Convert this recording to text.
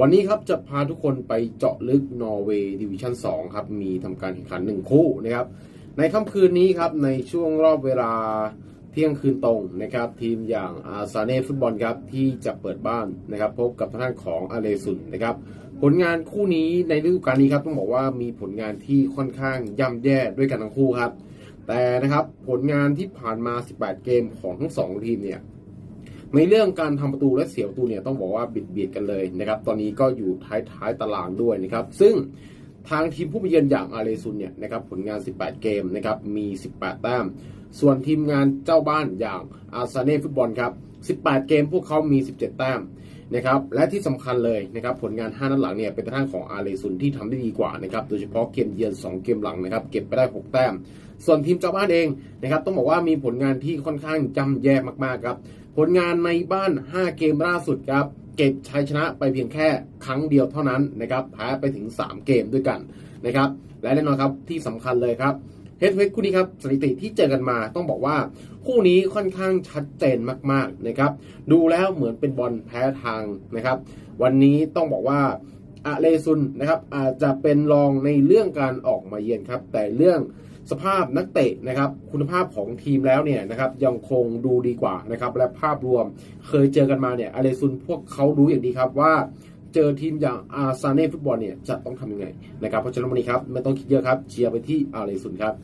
วันนี้ครับจะพาทุกคนไปเจาะลึกนอร์เวย์ดิวิชั่น2ครับ มีทำการแข่งขันหนึ่งคู่นะครับ ในค่ำคืนนี้ครับ ในช่วงรอบเวลาเที่ยงคืนตรงนะครับ ทีมอย่างอาซาเน่ฟุตบอลครับ ที่จะเปิดบ้านนะครับ พบกับทางด้านของอาเลซุนนะครับ ผลงานคู่นี้ในฤดูกาลนี้ครับต้องบอกว่ามีผลงานที่ค่อนข้างย่ำแย่ด้วยกันทั้งคู่ครับ แต่นะครับผลงานที่ผ่านมา 18 เกมของทั้งสองทีมเนี่ย ในเรื่องการทำประตูและเสียประตูเนี่ยต้องบอกว่าบิดเบียดกันเลยนะครับ ตอนนี้ก็อยู่ท้ายๆตารางด้วยนะครับ ซึ่งทางทีมผู้ไปเยือนอย่างอาเลซุนเนี่ยนะครับผลงาน 18 เกมนะครับมี 18 แต้ม ส่วนทีมงานเจ้าบ้านอย่างอาซาเน่ฟุตบอลครับ 18 เกมพวกเขามี 17 แต้ม นะครับและที่สำคัญเลยนะครับผลงาน 5 นัดหลังเนี่ยเป็นทางของอาเลซุนที่ทำได้ดีกว่านะครับโดยเฉพาะเกมเยือน 2 เกมหลังนะครับเก็บไปได้ 6 แต้ม ส่วนทีมเจ้าบ้านเองนะครับต้องบอกว่ามีผลงานที่ค่อนข้างจำแย่มากๆครับผลงานในบ้าน 5 เกมล่าสุดครับเก็บชัยชนะไปเพียงแค่ครั้งเดียวเท่านั้นนะครับแพ้ไปถึง 3 เกมด้วยกันนะครับและแน่นอนครับที่สำคัญเลยครับ เฮดเวทคู่นี้ครับสถิติที่เจอกันมาต้องบอกว่า คู่นี้ค่อนข้างชัดเจนมากๆนะครับ ดูแล้วเหมือนเป็นบอลแพ้ทางนะครับ วันนี้ต้องบอกว่าอาเลซุนนะครับอาจจะเป็นรองในเรื่องการออกมาเยือนครับ แต่เรื่องสภาพนักเตะนะครับ คุณภาพของทีมแล้วเนี่ยนะครับยังคงดูดีกว่านะครับ และภาพรวมเคยเจอกันมาเนี่ยอาเลซุนพวกเขารู้อย่างดีครับว่า เจอทีมอย่างอาซาเน่ฟุตบอลเนี่ยจะต้องทำยังไงนะครับเพราะฉะนั้นวันนี้ครับไม่ต้องคิดเยอะครับเชียร์ไปที่อาเลซุนครับ